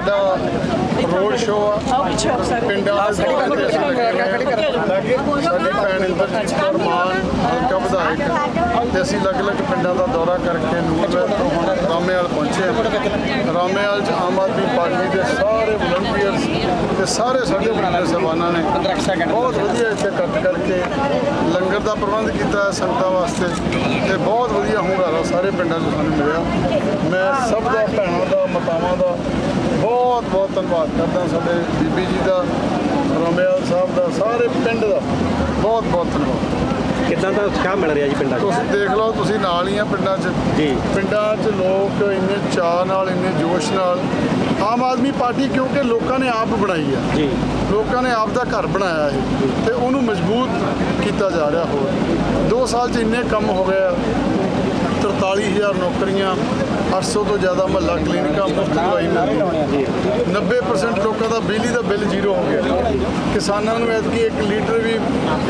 ਸਾਡਾ road show ਆ। ਪਿੰਡਾਂ ਦੇ ਸਾਡੇ ਭੈਣ ਇੰਦਰਜੀਤ ਕੌਰ ਮਾਨ, ਹਲਕਾ ਵਿਧਾਇਕ। ਤੇ ਅਸੀਂ ਅਲੱਗ-ਅਲੱਗ ਪਿੰਡਾਂ ਦਾ ਦੌਰਾ ਕਰਕੇ ਨੂਰਮਹਿਲ ਤੋਂ ਹੁਣ ਰਾਮੇਵਾਲ ਪਹੁੰਚੇ ਰਾਮੇਵਾਲ 'ਚ ਆਮ ਆਦਮੀ ਪਾਰਟੀ ਦੇ ਸਾਰੇ ਵਲੰਟੀਅਰਸ ਤੇ ਸਾਰੇ ਸਾਡੇ ਬਰਾਦਰ ਸਹਿਬਾਨਾਂ ਨੇ ਬਹੁਤ ਵਧੀਆ ਇੱਥੇ ਇਕੱਠ ਕਰਕੇ ਲੰਗਰ ਦਾ ਪ੍ਰਬੰਧ ਕੀਤਾ ਸੰਗਤਾਂ ਵਾਸਤੇ। ਤੇ ਬਹੁਤ ਵਧੀਆ ਹੁੰਗਾਰਾ ਸਾਰੇ ਪਿੰਡਾਂ 'ਚ ਸਾਨੂੰ ਮਿਲਿਆ। ਮੈਂ ਸਭ ਦਾ ਭੈਣਾਂ ਦਾ ਮਾਤਾਵਾਂ ਦਾ ਬਹੁਤ ਬਹੁਤ ਧੰਨਵਾਦ ਕਰਦਾ ਸਾਡੇ ਬੀਬੀ ਜੀ ਦਾ ਰਮੇਲ ਸਾਹਿਬ ਦਾ ਸਾਰੇ ਪਿੰਡ ਦਾ ਬਹੁਤ ਬਹੁਤ ਧੰਨਵਾਦ। ਕਿੱਦਾਂ ਦਾ ਉਤਸ਼ਾਹ ਮਿਲ ਰਿਹਾ ਜੀ ਪਿੰਡਾਂ 'ਚ? ਤੁਸੀਂ ਦੇਖ ਲਓ ਤੁਸੀਂ ਨਾਲ ਹੀ ਆ ਪਿੰਡਾਂ 'ਚ। ਜੀ। ਪਿੰਡਾਂ 'ਚ ਲੋਕ ਇੰਨੇ ਚਾਅ ਨਾਲ ਇੰਨੇ ਜੋਸ਼ ਨਾਲ। ਆਮ ਆਦਮੀ ਪਾਰਟੀ ਕਿਉਂਕਿ ਲੋਕਾਂ ਨੇ ਆਪ ਬਣਾਈ ਆ। ਜੀ। ਲੋਕਾਂ ਨੇ ਆਪ ਦਾ ਘਰ ਬਣਾਇਆ ਹੈ ਤੇ ਉਹਨੂੰ ਮਜ਼ਬੂਤ ਕੀਤਾ ਜਾ ਰਿਹਾ ਹੋਰ। 2 ਸਾਲ 'ਚ ਇੰਨੇ ਕੰਮ ਹੋ ਗਏ ਆ। 43000 ਨੌਕਰੀਆਂ 800 ਤੋਂ ਜ਼ਿਆਦਾ ਮਹੱਲਾ ਕਲੀਨਿਕਾਂ ਮੁਫਤ ਦਵਾਈ ਮਿਲਦੀ ਹੈ। 90% ਲੋਕਾਂ ਦਾ ਬਿਜਲੀ ਦਾ ਬਿੱਲ ਜ਼ੀਰੋ ਹੋ ਗਿਆ। ਕਿਸਾਨਾਂ ਨੂੰ ਐਤਕੀ 1 ਲੀਟਰ ਵੀ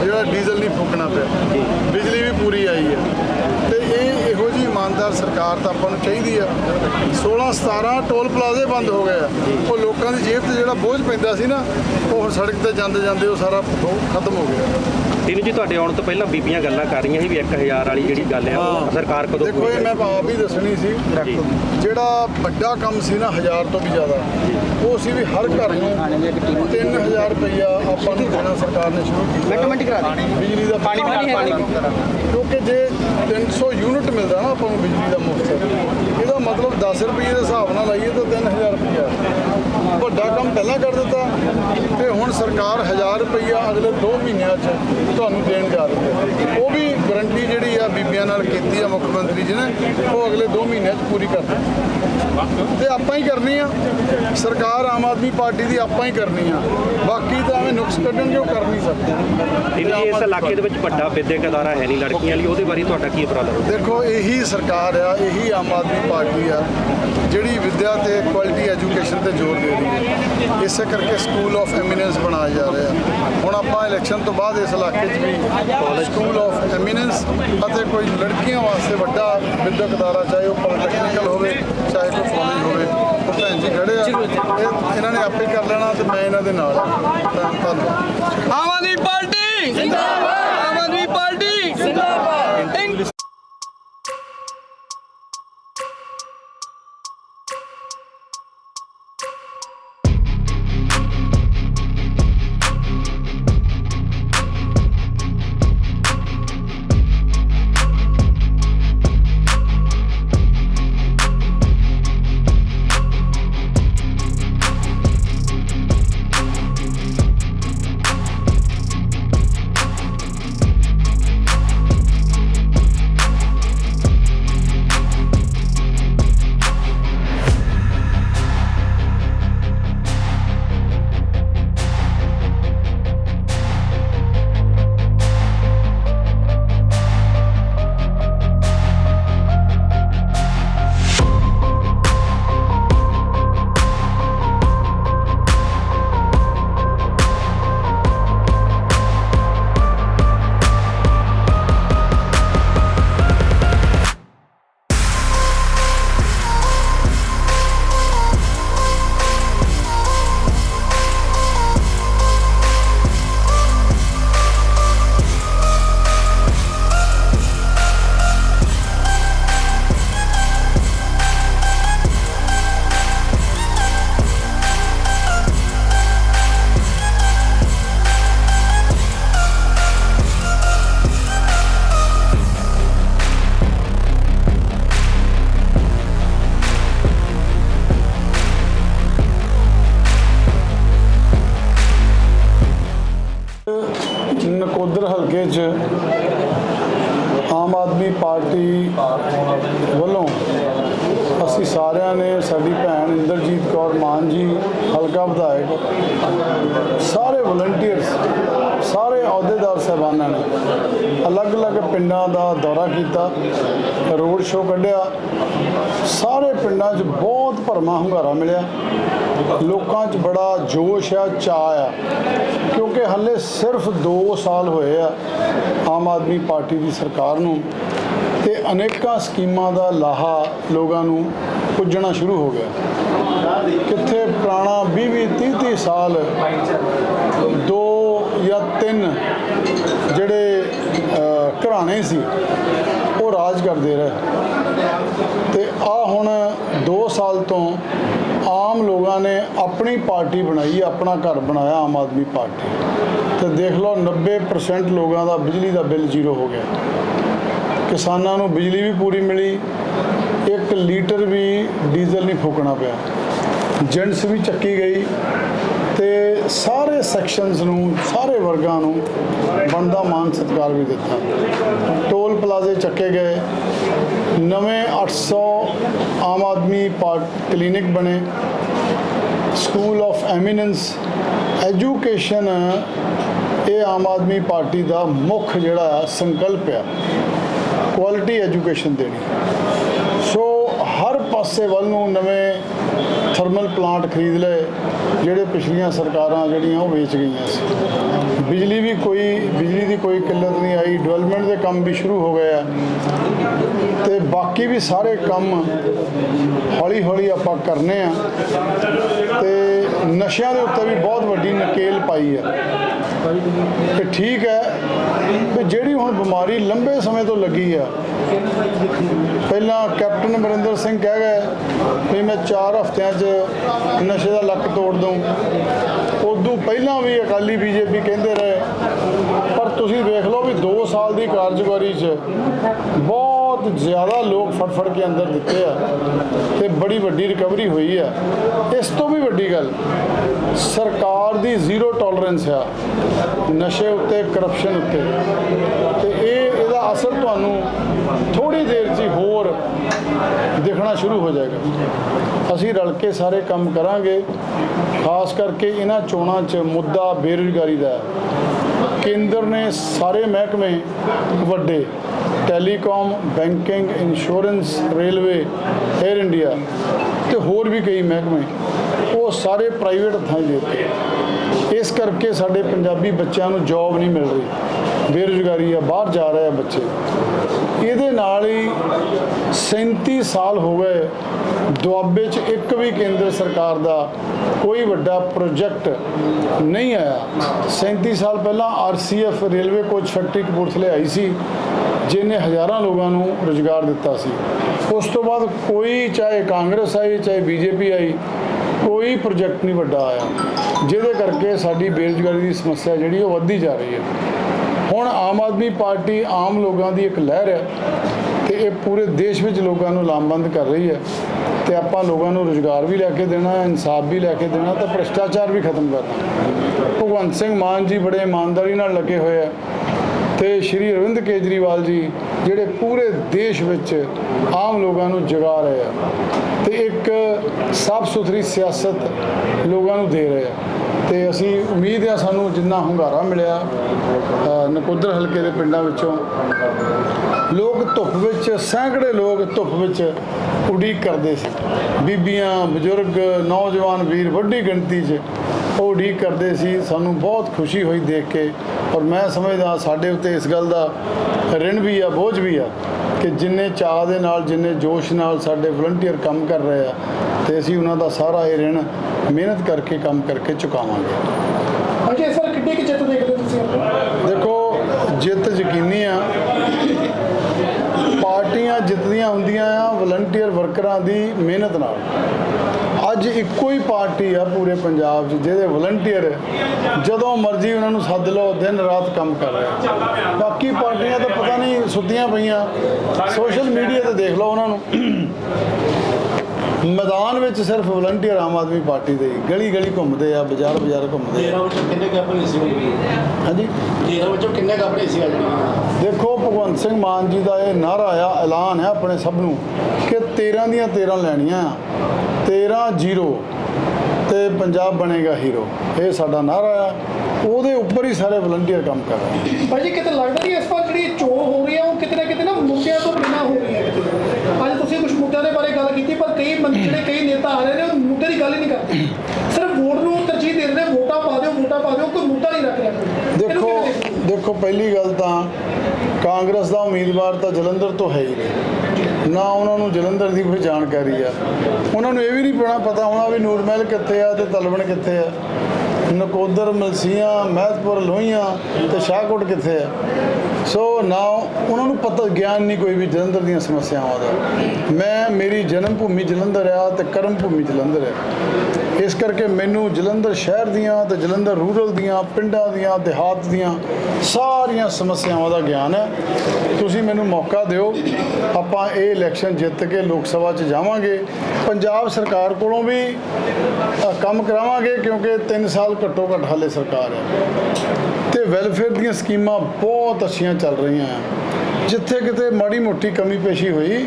ਜਿਹੜਾ ਡੀਜ਼ਲ ਨਹੀਂ ਫੂਕਣਾ ਪਿਆ। ਬਿਜਲੀ ਵੀ ਪੂਰੀ ਆਈ ਹੈ। ਤੇ ਇਹ ਇਹੋ ਜੀ ਇਮਾਨਦਾਰ ਸਰਕਾਰ ਤਾਂ ਆਪਾਂ ਨੂੰ ਚਾਹੀਦੀ ਆ 16 17 ਟੋਲ ਪਲਾਜ਼ੇ ਬੰਦ ਹੋ ਗਏ ਆ। ਉਹ ਲੋਕਾਂ ਦੀ ਜੇਬ ਤੇ ਜਿਹੜਾ ਬੋਝ ਪੈਂਦਾ ਸੀ ਨਾ ਉਹ ਹੁਣ ਸੜਕ ਤੇ ਜਾਂਦੇ ਜਾਂਦੇ ਉਹ ਸਾਰਾ ਖਤਮ ਹੋ ਗਿਆ। ਤਿੰਨ ਜੀ ਤੁਹਾਡੇ ਆਉਣ ਤੋਂ ਪਹਿਲਾਂ ਬੀਬੀਆਂ ਗੱਲਾਂ ਕਰ ਰਹੀਆਂ ਸੀ ਵੀ 1000 ਵਾਲੀ ਜਿਹੜੀ ਗੱਲ ਉਹ ਸਰਕਾਰ ਕਦੋਂ ਦੇਖੋ ਇਹ ਮੈਂ ਆਪ ਹੀ ਦੱਸਣੀ ਸੀ। ਜਿਹੜਾ ਵੱਡਾ ਕੰਮ ਸੀ ਨਾ 1000 ਤੋਂ ਵੀ ਜ਼ਿਆਦਾ ਉਹ ਸੀ ਵੀ ਹਰ ਘਰ ਨੂੰ 3000 ਰੁਪਇਆ ਆਪਾਂ ਨੂੰ ਦੇਣਾ ਸਰਕਾਰ ਨੇ ਸ਼ੁਰੂ ਕੀਤਾ। ਮੈਂ ਕਮੈਂਟ ਕਰਾ ਦੀ ਬਿਜਲੀ ਦਾ ਪਾਣੀ ਪਾਣੀ ਪਾਣੀ ਕਿਉਂਕਿ ਜੇ 300 ਯੂਨਿਟ ਮਿਲਦਾ ਨਾ ਆਪਾਂ ਨੂੰ ਬਿਜਲੀ ਦਾ ਮੁਫਤ ਇਹਦਾ ਮਤਲਬ 10 ਰੁਪਏ ਦੇ ਹਿਸਾਬ ਨਾਲ ਲਾਈਏ ਤਾਂ 3000 ਰੁਪਇਆ ਵੱਡਾ ਕੰਮ ਪਹਿਲਾਂ ਕਰ ਦਿੱਤਾ। ਸਰਕਾਰ 1000 ਰੁਪਇਆ ਅਗਲੇ 2 ਮਹੀਨਿਆਂ 'ਚ ਤੁਹਾਨੂੰ ਦੇਣ ਜਾ ਰਹੀ ਹੈ। ਉਹ ਵੀ ਗਰੰਟੀ ਜਿਹੜੀ ਆ ਬੀਬੀਆਂ ਨਾਲ ਕੀਤੀ ਆ ਮੁੱਖ ਮੰਤਰੀ ਜੀ ਨੇ ਉਹ ਅਗਲੇ 2 ਮਹੀਨਿਆਂ 'ਚ ਪੂਰੀ ਕਰ ਦੇ ਤੇ ਆਪਾਂ ਹੀ ਕਰਨੀ ਆ। ਸਰਕਾਰ ਆਮ ਆਦਮੀ ਪਾਰਟੀ ਦੀ ਆਪਾਂ ਹੀ ਕਰਨੀ ਆ। ਬਾਕੀ ਤਾਂ ਐਵੇਂ ਨੁਕਸ ਕੱਢਣਗੇ ਉਹ ਕਰ ਨਹੀਂ ਸਕਦੇ। ਜੀ ਇਸ ਇਲਾਕੇ ਦੇ ਵਿੱਚ ਵੱਡਾ ਵਿਦਿਅਕ ਅਦਾਰਾ ਹੈ ਨਹੀਂ ਲੜਕੀਆਂ ਲਈ। ਉਹਦੇ ਬਾਰੇ ਤੁਹਾਡਾ ਕੀ ਉਪਰਾਲਾ ਦੇਖੋ ਇਹੀ ਸਰਕਾਰ ਆ ਇਹੀ ਆਮ ਆਦਮੀ ਪਾਰਟੀ ਆ ਜਿਹੜੀ ਵਿੱਦਿਆ ਤੇ ਕੁਆਲਿਟੀ ਐਜੂਕੇਸ਼ਨ ਤੇ ਜ਼ੋਰ ਦੇ ਰਹੀ ਹੈ। ਇਸੇ ਕਰਕੇ ਸਕੂਲ ਆਫ ਐਮੀਨੈਂਸ ਬਣਾਇਆ ਜਾ ਰਿਹਾ। ਹੁਣ ਆਪਾਂ ਇਲੈਕਸ਼ਨ ਤੋਂ ਬਾਅਦ ਇਸ ਇਲਾਕੇ 'ਚ ਵੀ ਸਕੂਲ ਆਫ ਐਮੀਨੈਂਸ ਅਤੇ ਕੋਈ ਲੜਕੀਆਂ ਵਾਸਤੇ ਵੱਡਾ ਵਿੱਦਿਅਕ ਅਦਾਰਾ ਚਾਹੇ ਉਹ ਪੋਲੀਟੈਕਨੀਕਲ ਹੋਵੇ ਚਾਹੇ ਕੋਈ ਕਾਲਜ ਹੋਵੇ ਉਹ ਭੈਣ ਜੀ ਖੜੇ ਆ। ਇਹ- ਇਹਨਾਂ ਨੇ ਆਪੇ ਕਰ ਲੈਣਾ ਤੇ ਮੈਂ ਇਹਨਾਂ ਦੇ ਨਾਲ ਧੰਨਵਾਦ ਆਮ ਆਦਮੀ ਪਾਰਟੀ! ਜਿੰਦਾਬਾਦ ਆਮ ਆਦਮੀ ਪਾਰਟੀ! ਜਿੰਦਾਬਾਦ। ਵੱਲੋਂ ਅਸੀਂ ਸਾਰਿਆਂ ਨੇ, ਸਾਡੀ ਭੈਣ ਇੰਦਰਜੀਤ ਕੌਰ ਮਾਨ ਜੀ, ਹਲਕਾ ਵਿਧਾਇਕ, ਸਾਰੇ ਵਲੰਟੀਅਰਸ ਸਾਰੇ ਅਹੁਦੇਦਾਰ ਸਾਹਿਬਾਨਾਂ ਨੇ ਅਲੱਗ-ਅਲੱਗ ਪਿੰਡਾਂ ਦਾ ਦੌਰਾ ਕੀਤਾ, ਰੋਡ ਸ਼ੋਅ ਕੱਢਿਆ। ਸਾਰੇ ਪਿੰਡਾਂ 'ਚ ਬਹੁਤ ਭਰਮਾ ਹੁੰਗਾਰਾ ਮਿਲਿਆ। ਲੋਕਾਂ 'ਚ ਬੜਾ ਜੋਸ਼ ਆ, ਚਾਅ ਆ, ਕਿਉਂਕਿ ਹੱਲੇ ਸਿਰਫ 2 ਸਾਲ ਹੋਏ ਆ ਆਮ ਆਦਮੀ ਪਾਰਟੀ ਦੀ ਸਰਕਾਰ ਨੂੰ। ਤੇ ਅਨੇਕਾਂ ਸਕੀਮਾਂ ਦਾ ਲਾਹਾ ਲੋਕਾਂ ਨੂੰ ਪੁੱਜਣਾ ਸ਼ੁਰੂ ਹੋ ਗਿਆ। ਕਿੱਥੇ ਪੁਰਾਣਾ 20 20 30 30 ਸਾਲ, ਦੋ ਜਾਂ ਤਿੰਨ ਜਿਹੜੇ ਘਰਾਣੇ ਸੀ, ਉਹ ਰਾਜ ਕਰਦੇ ਰਹੇ। ਤੇ ਆ ਹੁਣ 2 ਸਾਲ ਤੋਂ ਆਮ ਲੋਕਾਂ ਨੇ ਆਪਣੀ ਪਾਰਟੀ ਬਣਾਈ, ਆਪਣਾ ਘਰ ਬਣਾਇਆ ਆਮ ਆਦਮੀ ਪਾਰਟੀ। ਤੇ ਦੇਖ ਲਓ 90% ਲੋਕਾਂ ਦਾ ਬਿਜਲੀ ਦਾ ਬਿੱਲ ਜ਼ੀਰੋ ਹੋ ਗਿਆ। ਕਿਸਾਨਾਂ ਨੂੰ ਬਿਜਲੀ ਵੀ ਪੂਰੀ ਮਿਲੀ, ਇੱਕ ਲੀਟਰ ਵੀ ਡੀਜ਼ਲ ਨਹੀਂ ਫੂਕਣਾ ਪਿਆ। ਜੈਂਟਸ ਵੀ ਚੱਕੀ ਗਈ ਤੇ ਸਾਰੇ ਸੈਕਸ਼ਨਸ ਨੂੰ, ਸਾਰੇ ਵਰਗਾਂ ਨੂੰ ਬਣਦਾ ਮਾਨ ਸਤਿਕਾਰ ਵੀ ਦਿੱਤਾ। ਟੋਲ ਪਲਾਜ਼ੇ ਚੱਕੇ ਗਏ, ਨਵੇਂ 800 ਆਮ ਆਦਮੀ ਪਾਰਟ ਕਲੀਨਿਕ ਬਣੇ, ਸਕੂਲ ਆਫ ਐਮੀਨੈਂਸ, ਐਜੂਕੇਸ਼ਨ, ਇਹ ਆਮ ਆਦਮੀ ਪਾਰਟੀ ਦਾ ਮੁੱਖ ਜਿਹੜਾ ਆ ਸੰਕਲਪ ਆ। ਕੁਆਲਿਟੀ ਐਜੂਕੇਸ਼ਨ ਦੇਣੀ। ਸੋ ਹਰ ਪਾਸੇ ਵੱਲ ਨੂੰ ਨਵੇਂ ਥਰਮਲ ਪਲਾਂਟ ਖਰੀਦ ਲਏ, ਜਿਹੜੇ ਪਿਛਲੀਆਂ ਸਰਕਾਰਾਂ ਜਿਹੜੀਆਂ ਉਹ ਵੇਚ ਗਈਆਂ ਸੀ। ਬਿਜਲੀ ਵੀ ਕੋਈ, ਬਿਜਲੀ ਦੀ ਕੋਈ ਕਿੱਲਤ ਨਹੀਂ ਆਈ ਡਿਵੈਲਪਮੈਂਟ ਦੇ ਕੰਮ ਵੀ ਸ਼ੁਰੂ ਹੋ ਗਏ ਆ। ਤੇ ਬਾਕੀ ਵੀ ਸਾਰੇ ਕੰਮ ਹੌਲੀ ਹੌਲੀ ਆਪਾਂ ਕਰਨੇ ਆ। ਤੇ ਨਸ਼ਿਆਂ ਦੇ ਉੱਤੇ ਵੀ ਬਹੁਤ ਵੱਡੀ ਨਕੇਲ ਪਾਈ ਹੈ ਤੇ ਠੀਕ ਹੈ, ਵੀ ਜਿਹੜੀ ਹੁਣ ਬਿਮਾਰੀ ਲੰਬੇ ਸਮੇਂ ਤੋਂ ਲੱਗੀ ਆ ਪਹਿਲਾਂ ਕੈਪਟਨ ਅਮਰਿੰਦਰ ਸਿੰਘ ਕਹਿ ਗਏ ਵੀ ਮੈਂ 4 ਹਫ਼ਤਿਆਂ 'ਚ ਨਸ਼ੇ ਦਾ ਲੱਕ ਤੋੜ ਦਊਂ। ਉਦੋਂ ਪਹਿਲਾਂ ਵੀ ਅਕਾਲੀ ਬੀਜੇਪੀ ਕਹਿੰਦੇ ਰਹੇ, ਪਰ ਤੁਸੀਂ ਵੇਖ ਲਓ ਵੀ 2 ਸਾਲ ਦੀ ਕਾਰਜਕਾਰੀ 'ਚ ਬਹੁਤ ਜ਼ਿਆਦਾ ਲੋਕ ਫੜ ਫੜ ਕੇ ਅੰਦਰ ਦਿੱਤੇ ਆ ਤੇ ਬੜੀ ਵੱਡੀ ਰਿਕਵਰੀ ਹੋਈ ਆ। ਇਸ ਤੋਂ ਵੀ ਵੱਡੀ ਗੱਲ, ਸਰਕਾਰ ਦੀ ਜ਼ੀਰੋ ਟੋਲਰੈਂਸ ਆ ਨਸ਼ੇ ਉੱਤੇ ਕਰਪਸ਼ਨ ਉੱਤੇ। ਤੇ ਇਹ ਇਹਦਾ ਅਸਰ ਤੁਹਾਨੂੰ ਥੋੜੀ ਦੇਰ 'ਚ ਹੀ ਹੋਰ ਦਿਖਣਾ ਸ਼ੁਰੂ ਹੋ ਜਾਏਗਾ। ਅਸੀਂ ਰਲ ਕੇ ਸਾਰੇ ਕੰਮ ਕਰਾਂਗੇ, ਖਾਸ ਕਰਕੇ ਇਹਨਾਂ ਚੋਣਾਂ 'ਚ ਮੁੱਦਾ ਬੇਰੁਜ਼ਗਾਰੀ ਦਾ। ਕੇਂਦਰ ਨੇ ਸਾਰੇ ਮਹਿਕਮੇ ਵੱਡੇ, telecom, banking, insurance, railway air India ਤੇ ਹੋਰ ਵੀ ਕਈ ਮਹਿਕਮੇ, ਉਹ ਸਾਰੇ ਪ੍ਰਾਈਵੇਟ ਥਾਂ ਦੇ ਦਿੱਤੇ। ਇਸ ਕਰਕੇ ਸਾਡੇ ਪੰਜਾਬੀ ਬੱਚਿਆਂ ਨੂੰ ਜੌਬ ਨਹੀਂ ਮਿਲ ਰਹੀ। ਬੇਰੁਜ਼ਗਾਰੀ ਆ, ਬਾਹਰ ਜਾ ਰਹੇ ਆ ਬੱਚੇ। ਇਹਦੇ ਨਾਲ ਹੀ 37 ਸਾਲ ਹੋ ਗਏ, ਦੁਆਬੇ 'ਚ ਇੱਕ ਵੀ ਕੇਂਦਰ ਸਰਕਾਰ ਦਾ ਕੋਈ ਵੱਡਾ ਪ੍ਰੋਜੈਕਟ ਨਹੀਂ ਆਇਆ। 37 ਸਾਲ ਪਹਿਲਾਂ ਆਰਸੀਐਫ ਰੇਲਵੇ ਕੋਚ ਫੈਕਟਰੀ ਕਪੂਰਥਲੇ ਆਈ ਸੀ, ਜਿਹਨੇ ਹਜ਼ਾਰਾਂ ਲੋਕਾਂ ਨੂੰ ਰੁਜ਼ਗਾਰ ਦਿੱਤਾ ਸੀ। ਉਸ ਤੋਂ ਬਾਅਦ ਕੋਈ, ਚਾਹੇ ਕਾਂਗਰਸ ਆਈ, ਚਾਹੇ ਬੀਜੇਪੀ ਆਈ, ਕੋਈ ਪ੍ਰੋਜੈਕਟ ਨਹੀਂ ਵੱਡਾ ਆਇਆ। ਜਿਹਦੇ ਕਰਕੇ ਸਾਡੀ ਬੇਰੁਜ਼ਗਾਰੀ ਦੀ ਸਮੱਸਿਆ ਜਿਹੜੀ ਉਹ ਵੱਧਦੀ ਜਾ ਰਹੀ ਹੈ। ਹੁਣ ਆਮ ਆਦਮੀ ਪਾਰਟੀ ਆਮ ਲੋਕਾਂ ਦੀ ਇੱਕ ਲਹਿਰ ਹੈ ਤੇ ਇਹ ਪੂਰੇ ਦੇਸ਼ ਵਿੱਚ ਲੋਕਾਂ ਨੂੰ ਲਾਮਬੰਦ ਕਰ ਰਹੀ ਹੈ ਤੇ ਆਪਾਂ ਲੋਕਾਂ ਨੂੰ ਰੁਜ਼ਗਾਰ ਵੀ ਲੈ ਕੇ ਦੇਣਾ, ਇਨਸਾਫ ਵੀ ਲੈ ਕੇ ਦੇਣਾ ਤੇ ਭ੍ਰਿਸ਼ਟਾਚਾਰ ਵੀ ਖਤਮ ਕਰਨਾ ਭਗਵੰਤ ਸਿੰਘ ਮਾਨ ਜੀ ਬੜੇ ਇਮਾਨਦਾਰੀ ਨਾਲ ਲੱਗੇ ਹੋਏ ਆ ਤੇ ਸ਼੍ਰੀ ਅਰਵਿੰਦ ਕੇਜਰੀਵਾਲ ਜੀ ਜਿਹੜੇ ਪੂਰੇ ਦੇਸ਼ ਵਿੱਚ ਆਮ ਲੋਕਾਂ ਨੂੰ ਜਗਾ ਰਹੇ ਆ ਤੇ ਇੱਕ ਸਾਫ਼ ਸੁਥਰੀ ਸਿਆਸਤ ਲੋਕਾਂ ਨੂੰ ਦੇ ਰਹੇ ਆ ਤੇ ਅਸੀਂ ਉਮੀਦ ਆ ਸਾਨੂੰ ਜਿੰਨਾ ਹੁੰਗਾਰਾ ਮਿਲਿਆ ਨਕੋਦਰ ਹਲਕੇ ਦੇ ਪਿੰਡਾਂ ਵਿੱਚੋਂ। ਲੋਕ ਧੁੱਪ ਵਿੱਚ, ਸੈਂਕੜੇ ਲੋਕ ਧੁੱਪ ਵਿੱਚ ਉਡੀਕ ਕਰਦੇ ਸੀ। ਬੀਬੀਆਂ, ਬਜ਼ੁਰਗ, ਨੌਜਵਾਨ ਵੀਰ ਵੱਡੀ ਗਿਣਤੀ 'ਚ ਉਹ ਉਡੀਕ ਕਰਦੇ ਸੀ। ਸਾਨੂੰ ਬਹੁਤ ਖੁਸ਼ੀ ਹੋਈ ਦੇਖ ਕੇ ਔਰ ਮੈਂ ਸਮਝਦਾ ਸਾਡੇ ਉੱਤੇ ਇਸ ਗੱਲ ਦਾ ਰਿਣ ਵੀ ਆ, ਬੋਝ ਵੀ ਆ ਕਿ ਜਿੰਨੇ ਚਾਹ ਦੇ ਨਾਲ ਜਿੰਨੇ ਜੋਸ਼ ਨਾਲ ਸਾਡੇ ਵਲੰਟੀਅਰ ਕੰਮ ਕਰ ਰਹੇ ਆ ਤੇ ਅਸੀਂ ਉਹਨਾਂ ਦਾ ਸਾਰਾ ਇਹ ਰਿਣ ਮਿਹਨਤ ਕਰਕੇ ਕੰਮ ਕਰਕੇ ਚੁਕਾਵਾਂਗੇ। ਹਾਂਜੀ ਸਰ ਕਿੱਡੀ ਕਿ ਜਿੱਤ ਦੇਖਦੇ ਤੁਸੀਂ ਆਪਣੀ? ਦੇਖੋ ਜਿੱਤ ਯਕੀਨੀ ਆ। ਪਾਰਟੀਆਂ ਜਿੱਤਦੀਆਂ ਹੁੰਦੀਆਂ ਆ ਵਲੰਟੀਅਰ ਵਰਕਰਾਂ ਦੀ ਮਿਹਨਤ ਨਾਲ। ਅੱਜ ਇੱਕੋ ਹੀ ਪਾਰਟੀ ਆ ਪੂਰੇ ਪੰਜਾਬ 'ਚ, ਜਿਹਦੇ ਵਲੰਟੀਅਰ ਜਦੋਂ ਮਰਜ਼ੀ ਉਹਨਾਂ ਨੂੰ ਸੱਦ ਲਓ, ਦਿਨ ਰਾਤ ਕੰਮ ਕਰ ਰਹੇ ਬਾਕੀ ਪਾਰਟੀਆਂ ਤਾਂ ਪਤਾ ਨਹੀਂ ਸੁੱਤੀਆਂ ਪਈਆਂ। ਸੋਸ਼ਲ ਮੀਡੀਆ ਤੇ ਦੇਖ ਲਓ ਉਹਨਾਂ ਨੂੰ। ਮੈਦਾਨ ਵਿੱਚ ਸਿਰਫ ਵਲੰਟੀਅਰ ਆਮ ਆਦਮੀ ਪਾਰਟੀ ਦੇ ਹੀ। ਗਲੀ ਗਲੀ ਘੁੰਮਦੇ ਆ। ਬਾਜ਼ਾਰ ਬਾਜ਼ਾਰ ਘੁੰਮਦੇ ਆ ਕੁ ਹਾਂਜੀ। ਤੇਰਾਂ ਵਿੱਚੋਂ ਕਿੰਨੇ ਕੁ ਆਪਣੇ ਸੀ ਜਿਹੜੀਆਂ ਦੇਖੋ ਭਗਵੰਤ ਸਿੰਘ ਮਾਨ ਜੀ ਦਾ ਇਹ ਨਾਰਾ ਆ ਐਲਾਨ ਹੈ ਆਪਣੇ ਸਭ ਨੂੰ ਕਿ 13 ਦੀਆਂ 13 ਲੈਣੀਆਂ 13 ਜ਼ੀਰੋ ਤੇ ਪੰਜਾਬ ਬਣੇਗਾ ਹੀਰੋ। ਇਹ ਸਾਡਾ ਨਾਰਾ ਆ। ਉਹਦੇ ਉੱਪਰ ਹੀ ਸਾਰੇ ਵਲੰਟੀਅਰ ਕੰਮ ਕਰ ਰਹੇ ਭਾਈ ਜੀ ਕਿਤੇ ਲੱਗਦਾ ਨਹੀਂ ਇਸ ਵਾਰ ਜਿਹੜੀ ਚੋਣ ਹੋ ਰਹੀ ਹੈ ਉਹ ਕਿਤੇ ਨਾ ਕਿਤੇ ਨਾ ਮੁੱਦਿਆਂ ਤੋਂ ਬਿਨਾਂ ਹੋ ਰਹੀ ਹੈ ਅੱਜ ਤੁਸੀਂ ਕੁਝ ਮੁੱਦਿਆਂ ਦੇ ਬਾਰੇ ਗੱਲ ਕੀਤੀ ਪਰ ਕਈ ਮੰਤਰੀ ਜਿਹੜੇ ਕਈ ਨੇਤਾ ਆ ਰਹੇ ਨੇ ਉਹ ਮੁੱਦੇ ਦੀ ਗੱਲ ਹੀ ਨਹੀਂ ਕਰਦੇ ਸਿਰਫ ਵੋਟ ਨੂੰ ਤਰਜੀਹ ਦੇ ਰਹੇ ਨੇ ਵੋਟਾਂ ਪਾ ਦਿਓ ਵੋਟਾਂ ਪਾ ਦਿਓ ਕੋਈ ਮੁੱਦਾ ਨਹੀਂ ਰੱਖ ਰਿਹਾ ਕੋਈ। ਇਹਨੂੰ ਦੇਖੋ, ਪਹਿਲੀ ਗੱਲ ਤਾਂ ਕਾਂਗਰਸ ਦਾ ਉਮੀਦਵਾਰ ਤਾਂ ਜਲੰਧਰ ਤੋਂ ਹੈ ਹੀ ਨਹੀਂ। ਨਾ ਉਹਨਾਂ ਨੂੰ ਜਲੰਧਰ ਦੀ ਕੋਈ ਜਾਣਕਾਰੀ ਆ। ਉਹਨਾਂ ਨੂੰ ਇਹ ਵੀ ਨਹੀਂ ਪਣਾ ਪਤਾ ਹੋਣਾ ਵੀ ਨੂਰਮਹਿਲ ਕਿੱਥੇ ਆ ਤੇ ਤਲਵਣ ਕਿੱਥੇ ਆ। ਨਕੋਦਰ, ਮਲਸੀਆਂ, ਮਹਿਤਪੁਰ, ਲੋਹੀਆਂ ਤੇ ਸ਼ਾਹਕੋਟ ਕਿੱਥੇ ਆ। ਸੋ ਨਾ ਉਹਨਾਂ ਨੂੰ ਪਤਾ, ਗਿਆਨ ਨਹੀਂ ਕੋਈ ਵੀ ਜਲੰਧਰ ਦੀਆਂ ਸਮੱਸਿਆਵਾਂ ਦਾ। ਮੈਂ, ਮੇਰੀ ਜਨਮ ਭੂਮੀ ਜਲੰਧਰ ਆ ਤੇ ਕਰਮ ਭੂਮੀ ਜਲੰਧਰ ਆ। ਇਸ ਕਰਕੇ ਮੈਨੂੰ ਜਲੰਧਰ ਸ਼ਹਿਰ ਦੀਆਂ ਤੇ ਜਲੰਧਰ ਰੂਰਲ ਦੀਆਂ, ਪਿੰਡਾਂ ਦੀਆਂ, ਦਿਹਾਤ ਦੀਆਂ ਸਾਰੀਆਂ ਸਮੱਸਿਆਵਾਂ ਦਾ ਗਿਆਨ ਹੈ। ਤੁਸੀਂ ਮੈਨੂੰ ਮੌਕਾ ਦਿਓ, ਆਪਾਂ ਇਹ ਇਲੈਕਸ਼ਨ ਜਿੱਤ ਕੇ ਲੋਕ ਸਭਾ 'ਚ ਜਾਵਾਂਗੇ। ਪੰਜਾਬ ਸਰਕਾਰ ਕੋਲੋਂ ਵੀ ਕੰਮ ਕਰਾਵਾਂਗੇ ਕਿਉਂਕਿ 3 ਸਾਲ ਘੱਟੋ ਘੱਟ ਹਾਲੇ ਸਰਕਾਰ ਹੈ। ਤੇ ਵੈਲਫੇਅਰ ਦੀਆਂ ਸਕੀਮਾਂ ਬਹੁਤ ਅੱਛੀਆਂ ਚੱਲ ਰਹੀਆਂ ਆ ਜਿੱਥੇ ਕਿਤੇ ਮਾੜੀ ਮੋਟੀ ਕਮੀ ਪੇਸ਼ੀ ਹੋਈ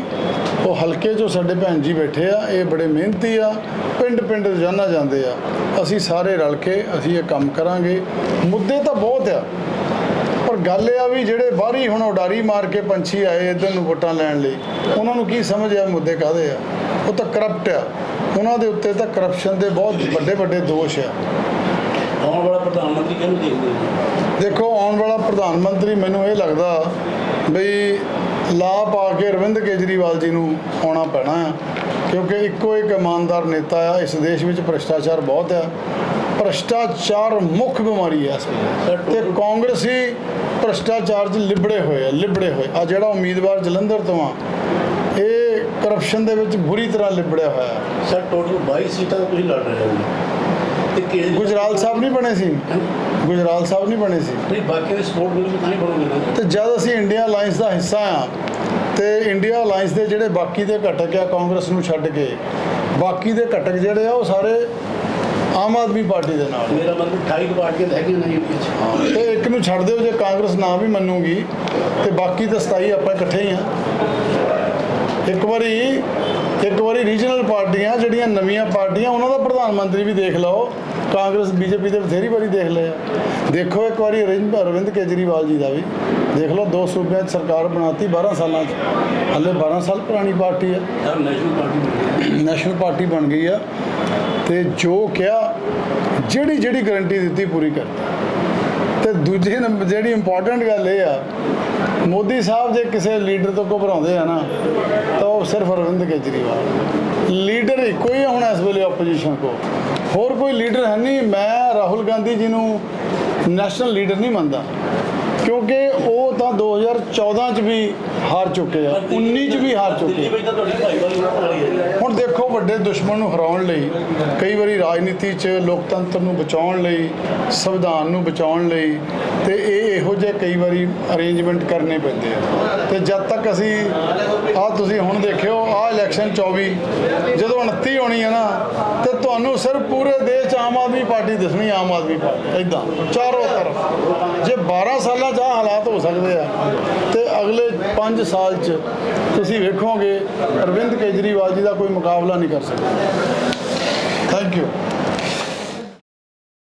ਉਹ ਹਲਕੇ 'ਚੋਂ ਸਾਡੇ ਭੈਣ ਜੀ ਬੈਠੇ ਆ ਇਹ ਬੜੇ ਮਿਹਨਤੀ ਆ ਪਿੰਡ ਪਿੰਡ ਰੋਜ਼ਾਨਾ ਜਾਂਦੇ ਆ। ਅਸੀਂ ਸਾਰੇ ਰਲ ਕੇ ਅਸੀਂ ਇਹ ਕੰਮ ਕਰਾਂਗੇ। ਮੁੱਦੇ ਤਾਂ ਬਹੁਤ ਆ। ਪਰ ਗੱਲ ਇਹ ਆ ਵੀ ਜਿਹੜੇ ਬਾਹਰੀ ਹੁਣ ਉਡਾਰੀ ਮਾਰ ਕੇ ਪੰਛੀ ਆਏ ਇਧਰ ਨੂੰ ਵੋਟਾਂ ਲੈਣ ਲਈ ਉਹਨਾਂ ਨੂੰ ਕੀ ਸਮਝ ਆ ਮੁੱਦੇ ਕਾਦੇ ਆ? ਉਹ ਤਾਂ ਕਰਪਟ ਆ। ਉਹਨਾਂ ਦੇ ਉੱਤੇ ਤਾਂ ਕਰਪਸ਼ਨ ਦੇ ਬਹੁਤ ਵੱਡੇ ਵੱਡੇ ਦੋਸ਼ ਆ। ਆਉਣ ਵਾਲਾ ਪ੍ਰਧਾਨ ਮੰਤਰੀ ਕਿਹਨੂੰ ਦੇਖਦੇ ਦੇਖੋ ਆਉਣ ਵਾਲਾ ਪ੍ਰਧਾਨ ਮੰਤਰੀ ਮੈਨੂੰ ਇਹ ਲੱਗਦਾ ਬਈ ਲਾ ਪਾ ਕੇ ਅਰਵਿੰਦ ਕੇਜਰੀਵਾਲ ਜੀ ਨੂੰ ਆਉਣਾ ਪੈਣਾ ਕਿਉਂਕਿ ਇੱਕੋ ਇੱਕ ਇਮਾਨਦਾਰ ਨੇਤਾ ਆ ਇਸ ਦੇਸ਼ ਵਿੱਚ ਭ੍ਰਿਸ਼ਟਾਚਾਰ ਬਹੁਤ ਆ। ਭ੍ਰਿਸ਼ਟਾਚਾਰ ਮੁੱਖ ਬਿਮਾਰੀ ਹੈ ਇਸ ਵੇਲੇ। ਤੇ ਕਾਂਗਰਸੀ ਭ੍ਰਿਸ਼ਟਾਚਾਰ 'ਚ ਲਿਬੜੇ ਹੋਏ ਆ ਲਿਬੜੇ ਹੋਏ। ਆ ਜਿਹੜਾ ਉਮੀਦਵਾਰ ਜਲੰਧਰ ਤੋਂ ਆ ਇਹ ਕਰਪਸ਼ਨ ਦੇ ਵਿੱਚ ਬੁਰੀ ਤਰ੍ਹਾਂ ਲਿਬੜਿਆ ਹੋਇਆ ਸਰ ਟੋਟਲ 22 ਸੀਟਾਂ ਤੁਸੀਂ ਲੜ ਰਹੇ ਹੋ। ਤੇ ਕੇਜਰੀਵਾਲ ਗੁਜਰਾਲ ਸਾਹਿਬ ਨਹੀਂ ਬਣੇ ਸੀ? ਗੁਜਰਾਲ ਸਾਹਿਬ ਨਹੀਂ ਬਣੇ ਸੀ। ਨਹੀਂ ਬਾਕੀ ਦੇ ਸਪੋਰਟ ਮਿਲ ਤਾਂ ਹੀ ਬਣੋਗੇ ਤੇ ਜਦ ਅਸੀਂ ਇੰਡੀਆ ਅਲਾਈਅੰਸ ਦਾ ਹਿੱਸਾ ਆ ਤੇ ਇੰਡੀਆ ਅਲਾਈਅੰਸ ਦੇ ਜਿਹੜੇ ਬਾਕੀ ਦੇ ਘਟਕ ਆ ਕਾਂਗਰਸ ਨੂੰ ਛੱਡ ਕੇ ਬਾਕੀ ਦੇ ਘਟਕ ਜਿਹੜੇ ਆ ਉਹ ਸਾਰੇ ਆਮ ਆਦਮੀ ਪਾਰਟੀ ਦੇ ਨਾਲ। ਮੇਰਾ ਮਤਲਬ 28 ਕੁ ਪਾਰਟੀਆਂ ਹੈਗੀਆਂ ਨਹੀਂ ਵਿੱਚ ਤੇ ਇੱਕ ਨੂੰ ਛੱਡ ਦਿਓ ਜੇ ਕਾਂਗਰਸ ਨਾ ਵੀ ਮੰਨੂਗੀ ਤੇ ਬਾਕੀ ਤਾਂ 27 ਆਪਾਂ ਇਕੱਠੇ ਹੀ ਆ। ਇੱਕ ਵਾਰੀ ਇੱਕ ਵਾਰੀ ਰੀਜਨਲ ਪਾਰਟੀਆਂ ਜਿਹੜੀਆਂ ਨਵੀਆਂ ਪਾਰਟੀਆਂ ਉਹਨਾਂ ਦਾ ਪ੍ਰਧਾਨ ਮੰਤਰੀ ਵੀ ਦੇਖ ਲਓ। ਕਾਂਗਰਸ ਬੀਜੇਪੀ ਦੇ ਬਥੇਰੀ ਵਾਰੀ ਦੇਖ ਲਿਆ ਦੇਖੋ ਇੱਕ ਵਾਰੀ ਅਰਵਿੰਦ ਅਰਵਿੰਦ ਕੇਜਰੀਵਾਲ ਜੀ ਦਾ ਵੀ। ਦੇਖ ਲਓ ਦੋ ਸੂਬਿਆਂ 'ਚ ਸਰਕਾਰ ਬਣਾਤੀ 12 ਸਾਲਾਂ 'ਚ। ਹਲੇ 12 ਸਾਲ ਪੁਰਾਣੀ ਪਾਰਟੀ ਹੈ ਨੈਸ਼ਨਲ ਪਾਰਟੀ ਬਣੀ ਹੈ। ਨੈਸ਼ਨਲ ਪਾਰਟੀ ਬਣ ਗਈ ਆ। ਤੇ ਜੋ ਕਿਹਾ ਜਿਹੜੀ ਜਿਹੜੀ ਗਾਰੰਟੀ ਦਿੱਤੀ ਪੂਰੀ ਕਰਤੀ। ਦੂਜੀ ਨੰਬਰ ਜਿਹੜੀ ਇੰਪੋਰਟੈਂਟ ਗੱਲ ਇਹ ਆ ਮੋਦੀ ਸਾਹਿਬ ਜੇ ਕਿਸੇ ਲੀਡਰ ਤੋਂ ਘਬਰਾਉਂਦੇ ਆ ਨਾ ਤਾਂ ਉਹ ਸਿਰਫ ਅਰਵਿੰਦ ਕੇਜਰੀਵਾਲ ਲੀਡਰ ਇੱਕੋ ਹੀ ਆ ਹੁਣ ਇਸ ਵੇਲੇ ਆਪੋਜੀਸ਼ਨ ਕੋ ਹੋਰ ਕੋਈ ਲੀਡਰ ਹੈ ਨਹੀਂ ਮੈਂ ਰਾਹੁਲ ਗਾਂਧੀ ਜੀ ਨੂੰ ਨੈਸ਼ਨਲ ਲੀਡਰ ਨਹੀਂ ਮੰਨਦਾ ਕਿਉਂਕਿ ਉਹ ਤਾਂ 2014 ਚ ਵੀ ਹਾਰ ਚੁੱਕੇ ਆ 19 ਚ ਵੀ ਹਾਰ ਚੁੱਕੇ ਹੁਣ ਦੇਖੋ ਵੱਡੇ ਦੁਸ਼ਮਣ ਨੂੰ ਹਰਾਉਣ ਲਈ, ਕਈ ਵਾਰੀ ਰਾਜਨੀਤੀ 'ਚ ਲੋਕਤੰਤਰ ਨੂੰ ਬਚਾਉਣ ਲਈ, ਸੰਵਿਧਾਨ ਨੂੰ ਬਚਾਉਣ ਲਈ, ਤੇ ਇਹ ਇਹੋ ਜਿਹੇ ਕਈ ਵਾਰੀ ਅਰੇਂਜਮੈਂਟ ਕਰਨੇ ਪੈਂਦੇ ਆ। ਤੇ ਜਦ ਤੱਕ ਅਸੀਂ ਆ ਤੁਸੀਂ ਹੁਣ ਦੇਖਿਓ ਆ ਇਲੈਕਸ਼ਨ 24 ਜਦੋਂ 29 ਹੋਣੀ ਹੈ ਨਾ, ਤੇ ਤੁਹਾਨੂੰ ਸਿਰਫ ਪੂਰੇ ਦੇਸ਼ 'ਚ ਆਮ ਆਦਮੀ ਪਾਰਟੀ ਦਿਸਣੀ ਆਮ ਆਦਮੀ ਪਾਰਟੀ ਇਦਾਂ ਚਾਰੋਂ ਤਰਫ। ਜੇ 12 ਸਾਲਾਂ 'ਚ ਆਹ ਹਾਲਾਤ ਹੋ ਸਕਦੇ ਆ, ਤੇ ਅਗਲੇ 5 ਸਾਲ 'ਚ ਤੁਸੀਂ ਵੇਖੋਗੇ, ਅਰਵਿੰਦ ਕੇਜਰੀਵਾਲ ਜੀ ਦਾ ਕੋਈ ਮੁਕਾਬਲਾ नहीं कर सकते थैंक यू